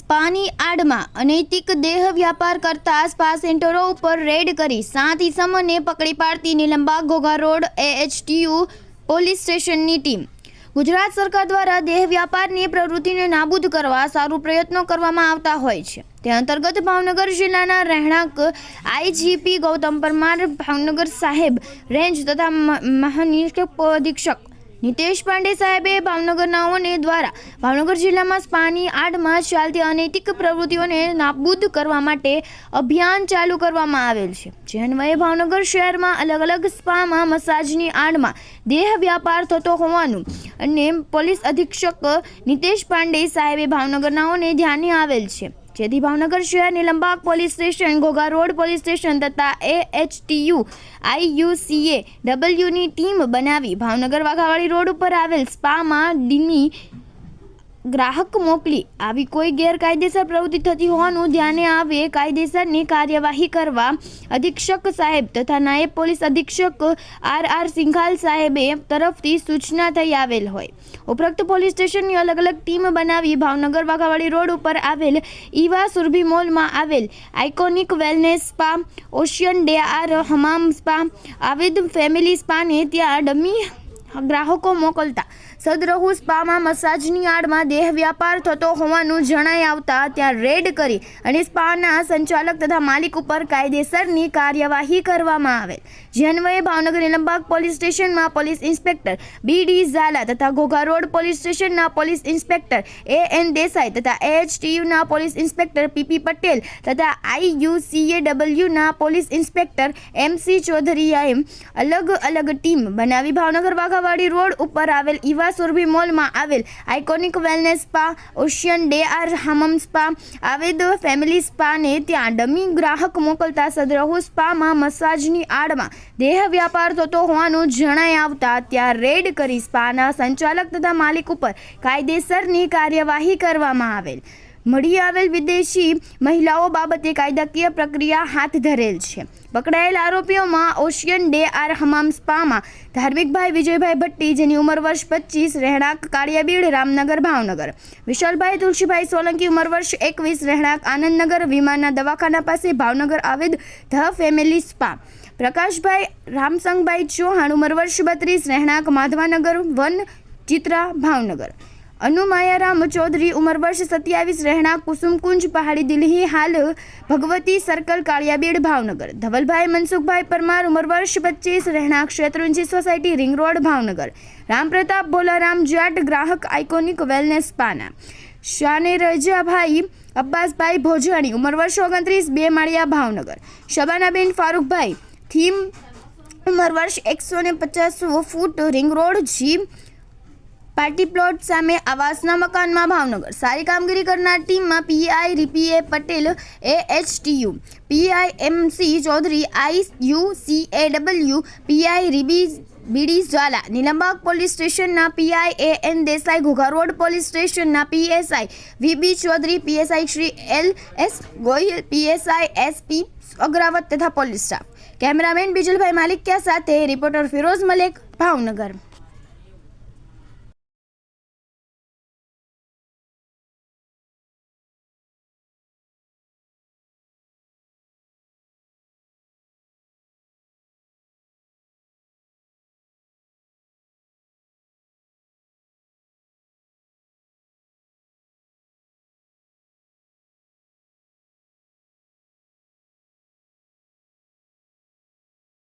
સ્પાની આડમાં અનૈતિક દેહ વ્યાપાર કરતા સ્પા સેન્ટરો ઉપર રેડ કરી સાત ઇસમોને પકડી પાડતી નિલંબા ઘોઘા રોડ એએચટીયુ પોલીસ સ્ટેશનની ટીમ. ગુજરાત સરકાર દ્વારા દેહ વ્યાપારની પ્રવૃત્તિને નાબૂદ કરવા સારું પ્રયત્નો કરવામાં આવતા હોય છે. તે અંતર્ગત ભાવનગર જિલ્લાના રહેણાંક આઈજીપી ગૌતમ પરમાર, ભાવનગર સાહેબ, રેન્જ તથા મહાનિરીક્ષક અધિક્ષક નિતેશ પાંડે સાહેબે ભાવનગરનાઓને દ્વારા ભાવનગર જિલ્લામાં સ્પાની આડમાં ચાલતી અનૈતિક પ્રવૃત્તિઓને નાબૂદ કરવા માટે અભિયાન ચાલુ કરવામાં આવેલ છે. જે અન્વયે ભાવનગર શહેરમાં અલગ અલગ સ્પામાં મસાજની આડમાં દેહ વ્યાપાર થતો હોવાનું અને પોલીસ અધિક્ષક નિતેશ પાંડે સાહેબે ભાવનગરનાઓને ધ્યાને આવેલ છે. જેથી ભાવનગર શહેર Nilambag police station, Ghogha road police station તથા એએચટીયુ, આઈયુસીએ ડબલ્યુની ટીમ બનાવી ભાવનગર વાઘાવાડી રોડ ઉપર આવેલ સ્પામાં ડીની ગ્રાહક મોકલી. આવી કોઈ ગેરકાયદેસર પ્રવૃત્તિ થતી હોવાનું ધ્યાને આવે કાયદેસરની કાર્યવાહી કરવા અધિક્ષક સાહેબ તથા નાયબ પોલીસ અધિક્ષક આર આર સિંઘાલ સાહેબે તરફથી સૂચના થઈ આવેલ હોય. ઉપરોક્ત પોલીસ સ્ટેશનની અલગ અલગ ટીમ બનાવી ભાવનગર વાઘાવાડી રોડ ઉપર આવેલ ઈવા સુરભી મોલમાં આવેલ iconic wellness spa, ocean day R Hamam spa, આવિદ ફેમિલી સ્પાને ત્યાં ડમી ગ્રાહકો મોકલતા. સદરહુ સ્પામાં મસાજની આડમાં દેહ વ્યાપાર થતો હોવાનું જણાઈ આવતા ત્યાં રેડ કરી અને સ્પાના સંચાલક તથા માલિક ઉપર કાયદેસરની કાર્યવાહી કરવામાં આવેલ. જે અન્વયે ભાવનગર નિલંબાગ પોલીસ સ્ટેશનમાં police inspector B D Zala તથા ઘોઘા રોડ પોલીસ સ્ટેશનના police inspector A N Desai તથા એએચટીયુના પોલીસ ઇન્સ્પેક્ટર પીપી પટેલ તથા આઈયુસીએ ડબલ્યુના પોલીસ ઇન્સ્પેક્ટર એમસી ચૌધરીયાએ અલગ અલગ ટીમ બનાવી ભાવનગર વાઘાવાડી રોડ ઉપર આવેલ ઈવા સુરભી મોલમાં આવેલ iconic wellness spa, ocean day આર હમમ સ્પા, આવેદ ફેમિલી સ્પાને ત્યાં ડમી ગ્રાહક મોકલતા સદરહુ સ્પામાં મસાજની આડમાં દેહ વ્યાપાર થતો હોવાનું જણાઈ આવતા ત્યાં રેડ કરી સ્પાના સંચાલક તથા માલિક ઉપર કાયદેસરની કાર્યવાહી કરવામાં આવેલ. મળી આવેલ વિદેશી મહિલાઓ બાબતે કાયદાકીય પ્રક્રિયા હાથ ધરેલ છે. પકડાયેલ આરોપીઓમાં ઓશિયન ડે આર હમામ સ્પામાં ધાર્મિકભાઈ વિજયભાઈ ભટ્ટી, જેની ઉંમર વર્ષ પચીસ રહેણાંક કાળિયાબીડ, રામનગર, ભાવનગર. વિશાલભાઈ તુલસીભાઈ સોલંકી, ઉંમર વર્ષ એકવીસ, રહેણાંક આનંદનગર વિમાનના દવાખાના પાસે Bhavnagar આવેદ the family spa. Prakashbhai Ramsangbhai Chauhan, ઉંમર વર્ષ બત્રીસ, રહેણાંક માધવાનગર વન, ચિત્રા, ભાવનગર. અનુ માયારામ ચૌધરી ઉંમર વર્ષ સત્યાવીસ, રહેણાંક કુસુમકુંજ, પહાડી દિલ્હી, હાલ ભગવતી સર્કલ, કાળિયાબીડ, ભાવનગર. ધવલભાઈ, મનસુખભાઈ પરમાર, ઉંમર વર્ષ પચીસ, રહેણાંક Shetrunji society, ring road, Bhavnagar. Rampratap Bholaram Jat ગ્રાહક, આઇકોનિક વેલનેસ પાના શાને રજાભાઈ, અબ્બાસભાઈ ભોજાણી, ઉંમર વર્ષ ઓગણત્રીસ, બે માળિયા, ભાવનગર. શબાનાબેન ફારૂકભાઈ, થીમ, ઉંમર વર્ષ એકસો ને પચાસ foot, ring road, G party plot સામે આવાસના મકાનમાં ભાવનગર. સારી કામગીરી કરનાર ટીમમાં PI રીપીએ Patel A HTU PI MC Chaudhary I U C A W PI RB, BD Zala Nilambag police સ્ટેશનના PI A N Desai Ghogha road police સ્ટેશનના PSI VB Chaudhary, PSI Shri L S Goyal PSI SP Agravat તથા police staff. Cameraman Bijalbhai Malikiya સાથે reporter Firoz Malek, Bhavnagar.